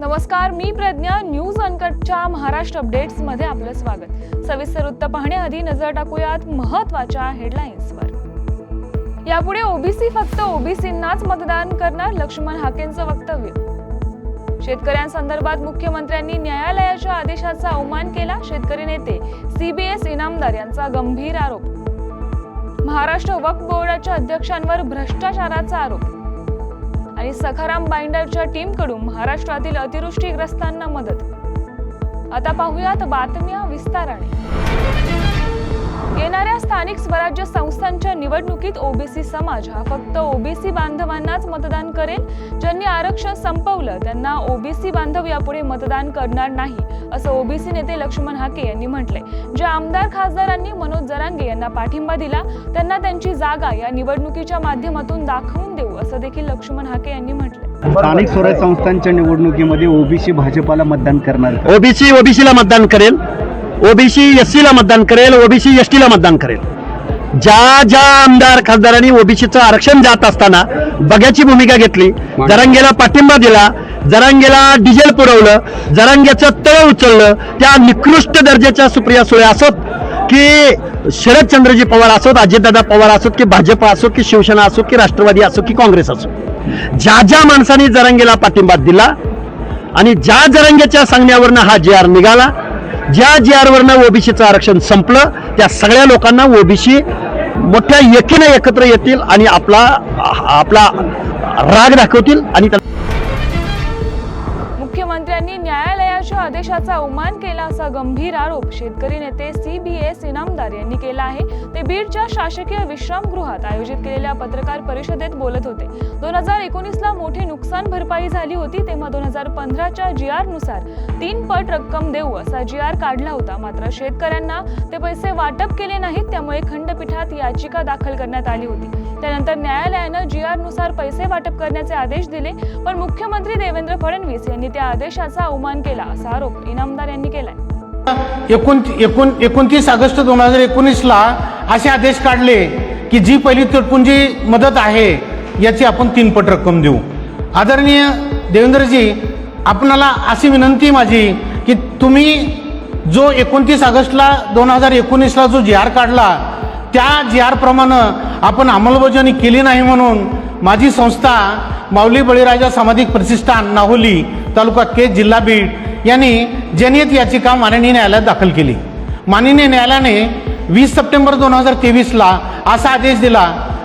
नमस्कार मी प्रज्ञा. न्यूज अनकटच्या महाराष्ट्र अपडेट्समध्ये आपलं स्वागत. सविस्तर वृत्त पाहण्याआधी नजर टाकूयात महत्त्वाच्या हेडलाईन्सवर. यापुढे ओबीसी फक्त ओबीसींनाच मतदान करणार लक्ष्मण हाकेंचं वक्तव्य. शेतकऱ्यांसंदर्भात मुख्यमंत्र्यांनी न्यायालयाच्या आदेशाचा अवमान केला शेतकरी नेते सीबीएस इनामदार यांचा गंभीर आरोप. महाराष्ट्र वक्फ बोर्डाच्या अध्यक्षांवर भ्रष्टाचाराचा आरोप. आणि सखाराम बाइंडरच्या टीमकडून महाराष्ट्रातील अतिवृष्टीग्रस्तांना मदत. आता पाहूयात बातम्या विस्ताराने. येणाऱ्या स्थानिक स्वराज्य संस्थांच्या निवडणुकीत ओबीसी समाज हा फक्त ओबीसी बांधवांनाच मतदान करेल ज्यांनी आरक्षण संपवलं त्यांना ओबीसी बांधव यापुढे मतदान करणार नाही असं ओबीसी नेते लक्ष्मण हाके यांनी म्हटलंय. ज्या आमदार खासदारांनी मनोज जरांगे यांना पाठिंबा दिला त्यांना त्यांची जागा या निवडणुकीच्या माध्यमातून दाखवून देऊ असं देखील लक्ष्मण हाके यांनी म्हटलंय. स्थानिक स्वराज्य संस्थांच्या निवडणुकीमध्ये ओबीसी भाजपाला मतदान करणार? ओबीसी ओबीसीला मतदान करेल. ओबीसी एस ला मतदान करेल ओबीसी एस ला मतदान करेल. ज्या ज्या आमदार खासदारांनी ओबीसीचं आरक्षण जात असताना बघ्याची भूमिका घेतली जरांगेला पाठिंबा दिला जरांगेला डिझेल पुरवलं जरांगेचं तळ उचललं त्या निकृष्ट दर्जाच्या सुप्रिया सुळे असोत की शरदचंद्रजी पवार असोत अजितदादा पवार असोत की भाजप असो की शिवसेना असो की राष्ट्रवादी असो की काँग्रेस असो ज्या ज्या माणसांनी जरांगेला पाठिंबा दिला आणि ज्या जरंग्याच्या सांगण्यावरनं हा जे आर निघाला ज्या जी आरवरनं ओबीसीचं आरक्षण संपलं त्या सगळ्या लोकांना ओबीसी मोठ्या एकीनं एकत्र येतील आणि आपला आपला राग दाखवतील आणि आदेशाचा अवमान केला असा गंभीर आरोप शेतकरी नेते सी बी एस इनामदार यांनी केला आहे. ते बीडच्या शासकीय विश्रामगृहात आयोजित केलेल्या पत्रकार परिषदेत बोलत होते. दोन हजार एकोणीसला मोठी नुकसान भरपाई झाली होती तेव्हा दोन हजार पंधराच्या जी आरनुसार तीन पट रक्कम देऊ असा जी आर काढला होता. मात्र शेतकऱ्यांना ते पैसे वाटप केले नाहीत त्यामुळे खंडपीठात याचिका दाखल करण्यात आली होती. त्यानंतर न्यायालयानं जी आरनुसार पैसे वाटप करण्याचे आदेश दिले पण मुख्यमंत्री देवेंद्र फडणवीस यांनी त्या आदेशाचा अवमान केला असा आरोप इनामदार यांनी केलाय. एकूण एकूण एकोणतीस ऑगस्ट दोन हजार एकोणीसला असे आदेश काढले की जी पहिली तुटपुंजी मदत आहे याची आपण तीनपट रक्कम देऊ. आदरणीय देवेंद्रजी आपणाला अशी विनंती माझी की तुम्ही जो एकोणतीस ऑगस्टला दोन हजार एकोणीसला जो जी आर काढला त्या जी आपण अंमलबजावणी केली नाही म्हणून माझी संस्था माऊली बळीराजा सामाजिक प्रतिष्ठान नाहोली तालुका के जिल्हा बीड यांनी जनहित याचिका माननीय न्यायालयात दाखल केली. माननीय न्यायालयाने वीस सप्टेंबर दोन हजार तेवीसला असा आदेश दिला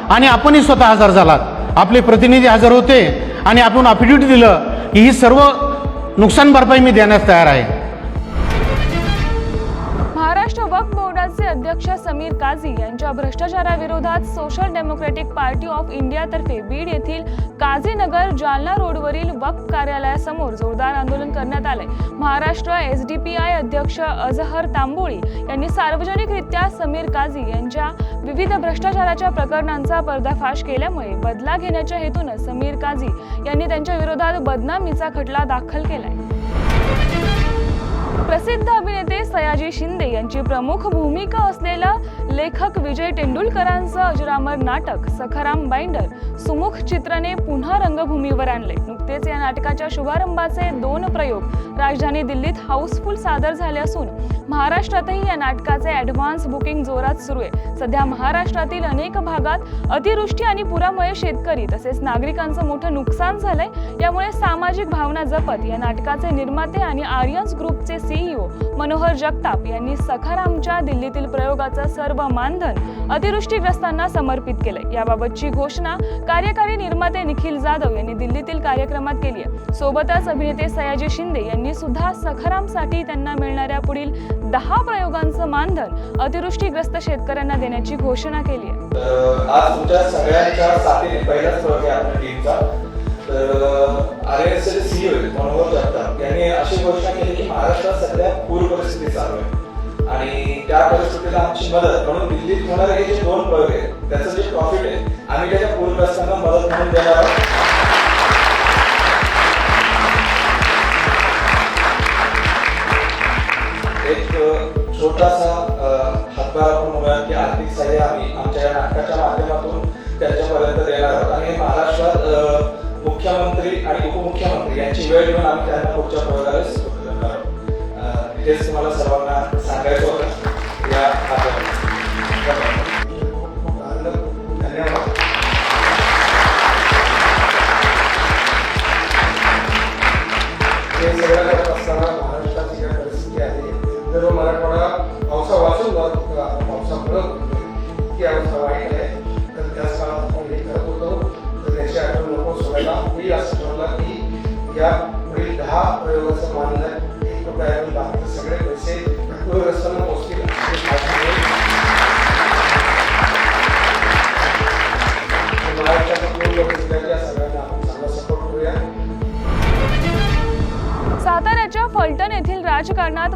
आणि आपणही स्वतः हजर झालात. आपले प्रतिनिधी हजर होते आणि आपण अफिडेविट दिलं की ही सर्व नुकसान भरपाई मी देण्यास तयार आहे. महाराष्ट्र वक्फ बोर्डाचे अध्यक्ष समीर काझी यांच्या भ्रष्टाचाराविरोधात सोशल डेमोक्रेटिक पार्टी ऑफ इंडियातर्फे बीड येथील काझीनगर जालना रोडवरील वक्फ कार्यालयासमोर जोरदार आंदोलन करण्यात आले Maharashtra S D P I अध्यक्ष अजहर तांबोळी यांनी सार्वजनिकरित्या समीर काझी यांच्या विविध भ्रष्टाचाराच्या प्रकरणांचा पर्दाफाश केल्यामुळे बदला घेण्याच्या हेतून समीर काझी यांनी त्यांच्या विरोधात बदनामीचा खटला दाखल केलाय. प्रसिद्ध अभिनेते सयाजी शिंदे यांची प्रमुख भूमिका असलेला लेखक विजय तेंडुलकरांचं अजरामर नाटक सखाराम बाइंडर सुमुख चित्रने पुन्हा रंगभूमीवर आणले. नुकतेच या नाटकाच्या शुभारंभाचे दोन प्रयोग राजधानी दिल्लीत हाऊसफुल सादर झाले असून महाराष्ट्रातही या नाटकाचे ॲडव्हान्स बुकिंग जोरात सुरू आहे. सध्या महाराष्ट्रातील अनेक भागात अतिवृष्टी आणि पुरामुळे शेतकरी तसेच नागरिकांचं मोठं नुकसान झालंय. यामुळे सामाजिक भावना जपत या नाटकाचे निर्माते आणि आर्यन्स ग्रुपचे सीईओ मनोहर जगताप यांनी सखारामच्या दिल्लीतील प्रयोगाचं सर्व मानधन अतिवृष्टीग्रस्तांना समर्पित केलंय. याबाबतची घोषणा कार्यकारी निर्माते निखिल जाधव यांनी दिल्लीतील कार्यक्रमात केली आहे. सोबतच अभिनेते सयाजी शिंदे यांनी सुद्धा सखारामसाठी त्यांना मिळणाऱ्या पुढील दहा प्रयोगांचं मानधन अतिवृष्टीग्रस्त शेतकऱ्यांना देण्याची घोषणा केली आहे. आज तुमच्या सगळ्यांच्या साथीने पहिलाच प्रयोग आहे आपल्या टीमचा तर R S L CO Manohar Jagtap यांनी अशी घोषणा केली की महाराष्ट्रात सध्या पूर परिस्थिती चालू आहे. आणि त्या परिस्थितीला आमची मदत म्हणून दिल्लीत होणारे हे जे दोन Yes,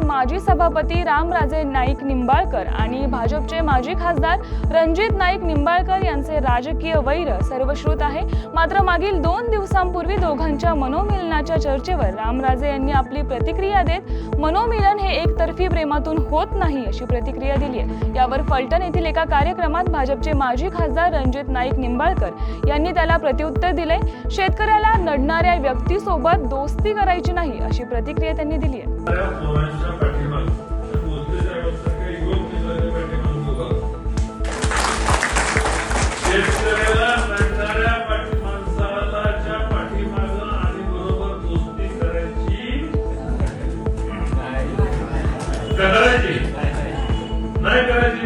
माजी सभापती रामराजे नाईक निंबाळकर आणि भाजपचे माजी खासदार रणजित नाईक निंबाळकर यांचे राजकीय वैर सर्वश्रुत आहे. मात्र मागील दोन दिवसांपूर्वी दोघांच्या मनोमिलनाच्या चर्चेवर रामराजे यांनी आपली प्रतिक्रिया देत मनोमिलन हे एकतर्फी प्रेमातून होत नाही अशी प्रतिक्रिया दिली आहे. यावर फलटण येथील एका कार्यक्रमात भाजपचे माजी खासदार रणजित नाईक निंबाळकर यांनी त्याला प्रत्युत्तर दिले शेतकऱ्याला नडणाऱ्या व्यक्तीसोबत दोस्ती करायची नाही अशी प्रतिक्रिया त्यांनी दिली आहे. आणि बरोबर करायची नाही करायची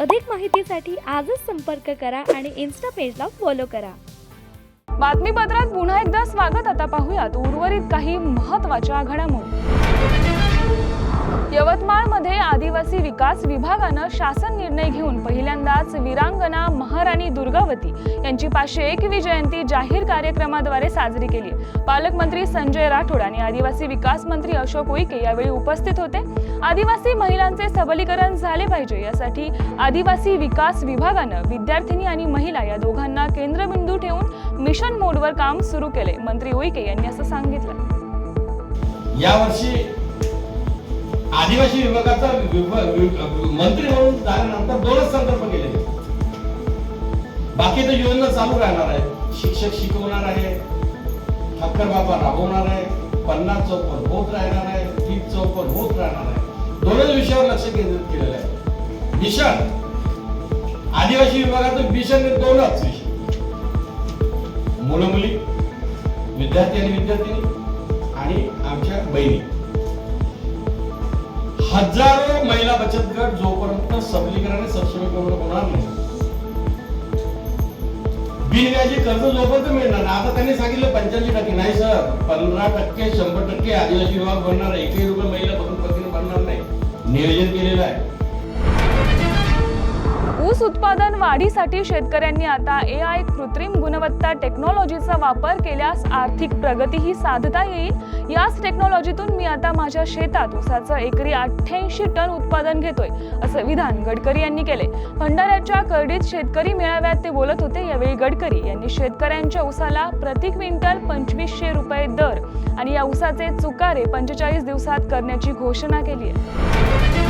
अधिक माहितीसाठी आजच संपर्क करा आणि इन्स्टा पेजला फॉलो करा. बातमीपत्रात पुन्हा एकदा स्वागत. आता पाहूयात उर्वरित काही महत्त्वाच्या घडामोडी यवतमाळमध्ये आदिवासी विकास विभागानं शासन निर्णय घेऊन पहिल्यांदाच वीरांगना महाराणी दुर्गावती यांची पाचशे एकवी जयंती जाहीर कार्यक्रमाद्वारे साजरी केली. पालकमंत्री संजय राठोड आणि आदिवासी विकास मंत्री अशोक उईके यावेळी उपस्थित होते. आदिवासी महिलांचे सबलीकरण झाले पाहिजे. यासाठी आदिवासी विकास विभागानं विद्यार्थिनी आणि महिला या दोघांना केंद्रबिंदू ठेवून मिशन मोडवर काम सुरू केले. मंत्री उईके यांनी असं सांगितलं. यावर्षी आदिवासी विभागाचा मंत्री म्हणून झाल्यानंतर दोनच संकल्प केले. बाकी तर योजना चालू राहणार आहे शिक्षक शिकवणार आहे. ठक्कर बाबा राबवणार आहे. पन्नास चौपट होत राहणार आहे. तीस चौपट होत राहणार आहे. दोनच विषयावर लक्ष केंद्रित केलेलं आहे. मिशन. आदिवासी विभागाचं मिशन दोनच विषय. मुलं मुली विद्यार्थी आणि विद्यार्थिनी आणि आमच्या बहिणी. हजारो महिला बचत गट जोपर्यंत सबलीकरण आणि सक्षमीकरण होणार नाही. बिनव्याजी कर्ज जोपर्यंत मिळणार ना आता त्यांनी सांगितलं पंच्याऐंशी टक्के. नाही सर. पंधरा टक्के शंभर टक्के आदिवासी विभाग भरणार एकही रुपये महिला बघून पतीने भरणार नाही. नियोजन केलेलं आहे. ऊस उत्पादन वाढीसाठी शेतकऱ्यांनी आता ए आय कृत्रिम गुणवत्ता टेक्नॉलॉजीचा वापर केल्यास आर्थिक प्रगतीही साधता येईल. याच टेक्नॉलॉजीतून मी आता माझ्या शेतात ऊसाचं एकरी अठ्ठ्याऐंशी टन उत्पादन घेतोय असं विधान गडकरी यांनी केले भंडाऱ्याच्या करडीत शेतकरी मेळाव्यात ते बोलत होते यावेळी गडकरी यांनी शेतकऱ्यांच्या ऊसाला प्रति क्विंटल पंचवीसशे रुपये दर आणि या ऊसाचे चुकारे पंचेचाळीस दिवसात करण्याची घोषणा केली आहे.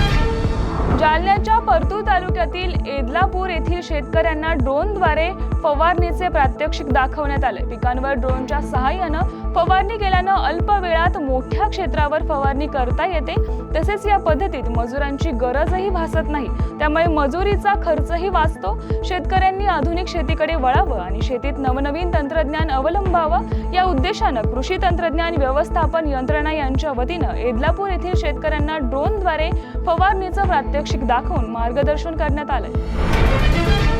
जालन्याच्या परतूर तालुक्यातील एदलापूर येथील शेतकऱ्यांना ड्रोनद्वारे फवारणीचे प्रात्यक्षिक दाखवण्यात आले. पिकांवर ड्रोनच्या सहाय्यानं फवारणी केल्यानं अल्प वेळात मोठ्या क्षेत्रावर फवारणी करता येते. तसेच या पद्धतीत मजुरांची गरजही भासत नाही. त्यामुळे मजुरीचा खर्चही वाचतो. शेतकऱ्यांनी आधुनिक शेतीकडे वळावं आणि शेतीत नवनवीन तंत्रज्ञान अवलंबावं. या उद्देशानं कृषी तंत्रज्ञान व्यवस्थापन यंत्रणा यांच्या वतीनं एदलापूर येथील शेतकऱ्यांना ड्रोनद्वारे फवारणीचं प्रात्यक्षिक दाखवून मार्गदर्शन करण्यात आलंय.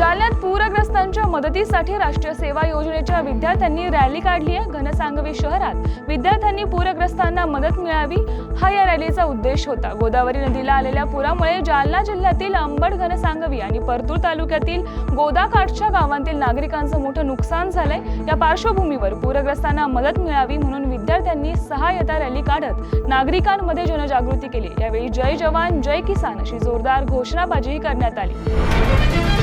जालन्यात पूरग्रस्तांच्या मदतीसाठी राष्ट्रीय सेवा योजनेच्या विद्यार्थ्यांनी रॅली काढली आहे घनसांगवी शहरात. विद्यार्थ्यांनी पूरग्रस्तांना मदत मिळावी हा या रॅलीचा उद्देश होता. गोदावरी नदीला आलेल्या पुरामुळे जालना जिल्ह्यातील अंबड घनसांगवी आणि परतूर तालुक्यातील गोदाकाठच्या गावांतील नागरिकांचं मोठं नुकसान झालंय. या पार्श्वभूमीवर पूरग्रस्तांना मदत मिळावी म्हणून विद्यार्थ्यांनी सहायता रॅली काढत नागरिकांमध्ये जनजागृती केली. यावेळी जय जवान जय किसान अशी जोरदार घोषणाबाजीही करण्यात आली.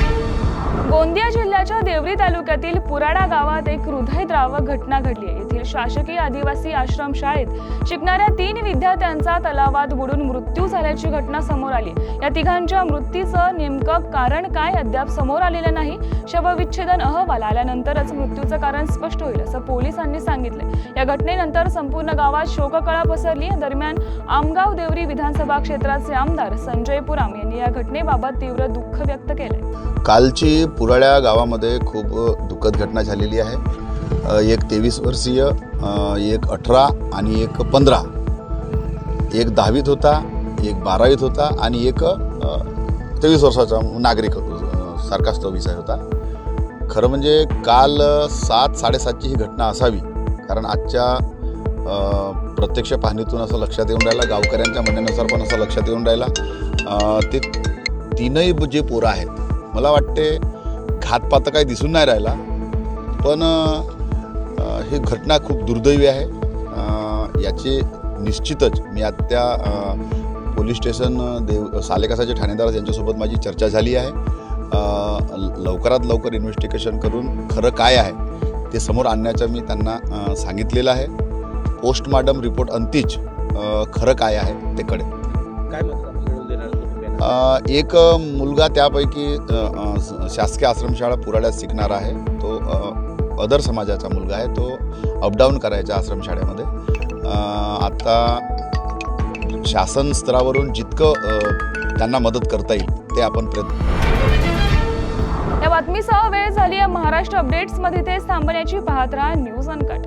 गोंदिया जिल्ह्याच्या देवरी तालुक्यातील पुराडा गावात एक हृदयद्रावक घटना घडली आहे. येथील शासकीय आदिवासी आश्रम शाळेत शिकणाऱ्या तीन विद्यार्थ्यांचा तलावात बुडून मृत्यू झाल्याची घटना समोर आली. या तिघांच्या मृत्यूचं नेमकं कारण काय अद्याप समोर आलेलं नाही. शवविच्छेदन अहवाल आल्यानंतरच मृत्यूचं कारण स्पष्ट होईल असं पोलिसांनी सांगितलंय. या घटनेनंतर संपूर्ण गावात शोककळा पसरली. दरम्यान आमगाव देवरी विधानसभा क्षेत्राचे आमदार संजय पुराम यांनी या घटनेबाबत तीव्र दुःख व्यक्त केलंय. कालची पुराळ्या गावामध्ये खूप दुःखद घटना झालेली आहे. एक तेवीस वर्षीय एक अठरा आणि एक पंधरा. एक दहावीत होता एक बारावीत होता आणि एक तेवीस वर्षाचा नागरिक सारखाच तो विषय होता. खरं म्हणजे काल सात साडेसातची ही घटना असावी. कारण आजच्या प्रत्यक्ष पाहणीतून असं लक्षात येऊन राहिलं गावकऱ्यांच्या म्हणण्यानुसार पण असं लक्षात येऊन राहिलं. ते तीनही जे पोरं आहेत मला वाटते घातपात काही दिसून नाही राहिला. पण ही घटना खूप दुर्दैवी आहे. याची निश्चितच मी आत्या पोलीस स्टेशन देव सालेकासाचे ठाणेदार यांच्यासोबत माझी चर्चा झाली आहे. ल- लवकरात लवकर इन्व्हेस्टिगेशन करून खरं काय आहे ते समोर आणण्याचं मी त्यांना सांगितलेलं आहे. पोस्टमार्टम रिपोर्ट अंतिच खरं काय आहे ते कळेल. काय एक मुलगा त्यापैकी शासकीय आश्रमशाळा पुराड्यात शिकणार आहे. तो अदर समाजाचा मुलगा आहे. तो अपडाऊन करायचा आश्रमशाळेमध्ये. आत्ता आता शासन स्तरावरून जितकं त्यांना मदत करता येईल ते आपण प्रयत्न या बातमीसह वेळ झाली आहे महाराष्ट्र अपडेट्समध्ये ते थांबण्याची पाहत राहा न्यूज अनकट